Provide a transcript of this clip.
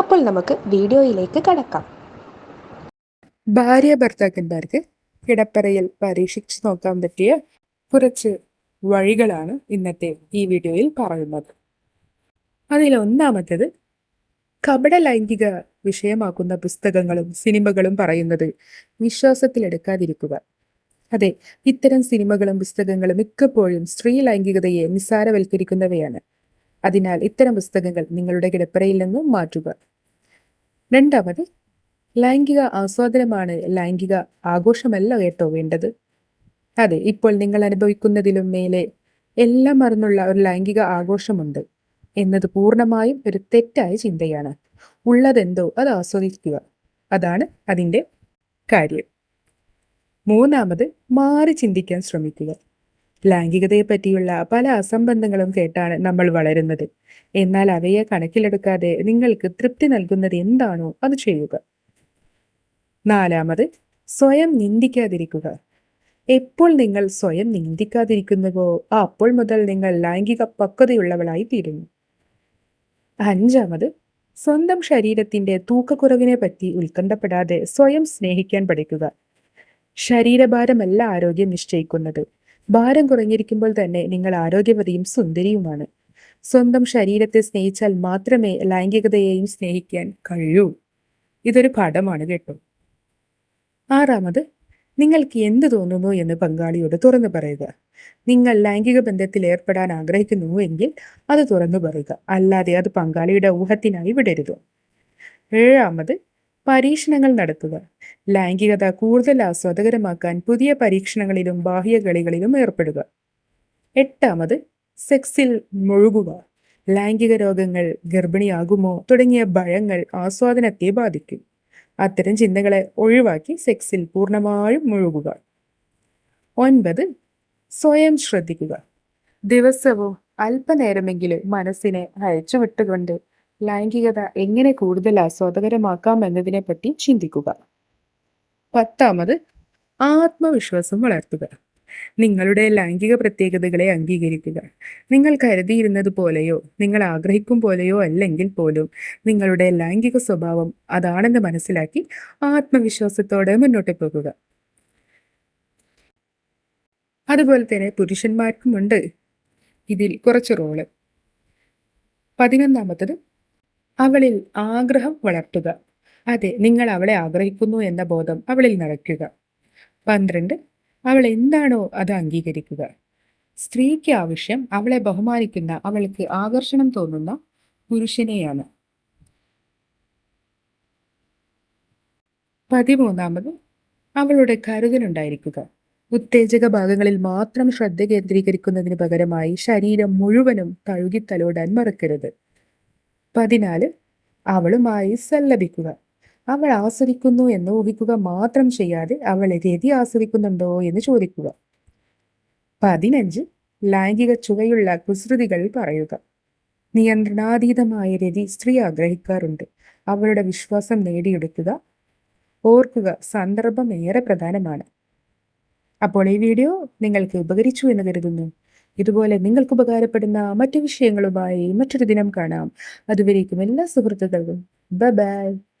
അപ്പോൾ നമുക്ക് വീഡിയോയിലേക്ക് കടക്കാം. ഭാര്യ ഭർത്താക്കന്മാർക്ക് കിടപ്പറയിൽ പരീക്ഷിച്ചു നോക്കാൻ പറ്റിയ കുറച്ച് വഴികളാണ് ഇന്നത്തെ ഈ വീഡിയോയിൽ പറയുന്നത്. അതിൽ ഒന്നാമത്തേത് കപട ലൈംഗിക വിഷയമാക്കുന്ന പുസ്തകങ്ങളും സിനിമകളും പറയുന്നത് വിശ്വാസത്തിലെടുക്കാതിരിക്കുക അതെ ഇത്തരം സിനിമകളും പുസ്തകങ്ങളും മിക്കപ്പോഴും സ്ത്രീ ലൈംഗികതയെ നിസ്സാരവൽക്കരിക്കുന്നവയാണ്. അതിനാൽ ഇത്തരം പുസ്തകങ്ങൾ നിങ്ങളുടെ കിടപ്പറയിൽ നിന്നും മാറ്റുക. രണ്ടാമത് ലൈംഗിക ആസ്വാദനമാണ് ലൈംഗിക ആഘോഷമല്ല കേട്ടോ വേണ്ടത്. അതെ ഇപ്പോൾ നിങ്ങൾ അനുഭവിക്കുന്നതിലും മേലെ എല്ലാം മറന്നുള്ള ഒരു ലൈംഗിക ആഘോഷമുണ്ട്. എന്നത് പൂർണമായും ഒരു തെറ്റായ ചിന്തയാണ്. ഉള്ളതെന്തോ അത് ആസ്വദിക്കുക. അതാണ് അതിന്റെ കാര്യം. മൂന്നാമത് മാറി ചിന്തിക്കാൻ ശ്രമിക്കുക. ലൈംഗികതയെ പറ്റിയുള്ള പല അസംബന്ധങ്ങളും കേട്ടാണ് നമ്മൾ വളരുന്നത്. എന്നാൽ അവയെ കണക്കിലെടുക്കാതെ നിങ്ങൾക്ക് തൃപ്തി നൽകുന്നത് എന്താണോ അത് ചെയ്യുക. നാലാമത് സ്വയം നിന്ദിക്കാതിരിക്കുക. എപ്പോൾ നിങ്ങൾ സ്വയം നിന്ദിക്കാതിരിക്കുന്നുവോ അപ്പോൾ മുതൽ നിങ്ങൾ ലൈംഗിക പക്വതയുള്ളവളായി തീരുന്നു. അഞ്ചാമത് സ്വന്തം ശരീരത്തിന്റെ തൂക്കക്കുറവിനെ പറ്റി ഉത്കണ്ഠപ്പെടാതെ സ്വയം സ്നേഹിക്കാൻ പഠിക്കുക. ശരീരഭാരമല്ല ആരോഗ്യം നിശ്ചയിക്കുന്നത്. ഭാരം കുറഞ്ഞിരിക്കുമ്പോൾ തന്നെ നിങ്ങൾ ആരോഗ്യവതിയും സുന്ദരിയുമാണ്. സ്വന്തം ശരീരത്തെ സ്നേഹിച്ചാൽ മാത്രമേ ലൈംഗികതയെയും സ്നേഹിക്കാൻ കഴിയൂ. ഇതൊരു പാഠമാണ് കേട്ടോ. ആറാമത് നിങ്ങൾക്ക് എന്ത് തോന്നുന്നു എന്ന് പങ്കാളിയോട് തുറന്നു പറയുക. നിങ്ങൾ ലൈംഗിക ബന്ധത്തിൽ ഏർപ്പെടാൻ ആഗ്രഹിക്കുന്നു എങ്കിൽ അത് തുറന്നു പറയുക. അല്ലാതെ അത് പങ്കാളിയുടെ ഊഹത്തിനായി വിടരുത്. ഏഴാമത് പരീക്ഷണങ്ങൾ നടത്തുക. ലൈംഗികത കൂടുതൽ ആസ്വാദകരമാക്കാൻ പുതിയ പരീക്ഷണങ്ങളിലും ബാഹ്യ കളികളിലും ഏർപ്പെടുക. എട്ടാമത് സെക്സിൽ മുഴുകുക. ലൈംഗിക രോഗങ്ങൾ ഗർഭിണിയാകുമോ തുടങ്ങിയ ഭയങ്ങൾ ആസ്വാദനത്തെ ബാധിക്കും. അത്തരം ചിന്തകളെ ഒഴിവാക്കി സെക്സിൽ പൂർണമായും മുഴുകുക. ഒൻപത് സ്വയം ശ്രദ്ധിക്കുക. ദിവസവും അല്പനേരമെങ്കിലും മനസ്സിനെ അയച്ചു വിട്ടുകൊണ്ട് ലൈംഗികത എങ്ങനെ കൂടുതൽ ആസ്വാദകരമാക്കാം എന്നതിനെ പറ്റി ചിന്തിക്കുക. പത്താമത് ആത്മവിശ്വാസം വളർത്തുക. നിങ്ങളുടെ ലൈംഗിക പ്രത്യേകതകളെ അംഗീകരിക്കുക. നിങ്ങൾ കരുതിയിരുന്നത് പോലെയോ നിങ്ങൾ ആഗ്രഹിക്കും പോലെയോ അല്ലെങ്കിൽ പോലും നിങ്ങളുടെ ലൈംഗിക സ്വഭാവം അതാണെന്ന് മനസ്സിലാക്കി ആത്മവിശ്വാസത്തോടെ മുന്നോട്ട് പോകുക. അതുപോലെ തന്നെ പുരുഷന്മാർക്കുമുണ്ട് ഇതിൽ കുറച്ച് റോൾ പതിനൊന്നാമത്തത് അവളിൽ ആഗ്രഹം വളർത്തുക. അതെ നിങ്ങൾ അവളെ ആഗ്രഹിക്കുന്നു എന്ന ബോധം അവളിൽ നിറയ്ക്കുക. പന്ത്രണ്ട് അവൾ എന്താണോ അത് അംഗീകരിക്കുക. സ്ത്രീക്ക് ആവശ്യം അവളെ ബഹുമാനിക്കുന്ന അവൾക്ക് ആകർഷണം തോന്നുന്ന പുരുഷനെയാണ്. പതിമൂന്നാമത് അവളുടെ കരുതലുണ്ടായിരിക്കുക. ഉത്തേജക ഭാഗങ്ങളിൽ മാത്രം ശ്രദ്ധ കേന്ദ്രീകരിക്കുന്നതിന് പകരമായി ശരീരം മുഴുവനും തഴുകി തഴുകിത്തലോടാൻ മറക്കരുത്. പതിനാല് അവളുമായി സല്ലപിക്കുക അവൾ ആസ്വദിക്കുന്നു എന്ന് ഊഹിക്കുക മാത്രം ചെയ്യാതെ അവൾ രതി ആസ്വദിക്കുന്നുണ്ടോ എന്ന് ചോദിക്കുക. പതിനഞ്ച് ലൈംഗിക ചുവയുള്ള കുസൃതികൾ പറയുക. നിയന്ത്രണാതീതമായ രതി സ്ത്രീ ആഗ്രഹിക്കാറുണ്ട്. അവളുടെ വിശ്വാസം നേടിയെടുക്കുക. ഓർക്കുക സന്ദർഭം ഏറെ പ്രധാനമാണ്. അപ്പോൾ ഈ വീഡിയോ നിങ്ങൾക്ക് ഉപകരിച്ചു എന്ന് കരുതുന്നു. ഇതുപോലെ നിങ്ങൾക്ക് ഉപകാരപ്പെടുന്ന മറ്റു വിഷയങ്ങളുമായി മറ്റൊരു ദിനം കാണാം. അതുവരേക്കും എല്ലാ സുഹൃത്തുക്കൾക്കും. ബൈ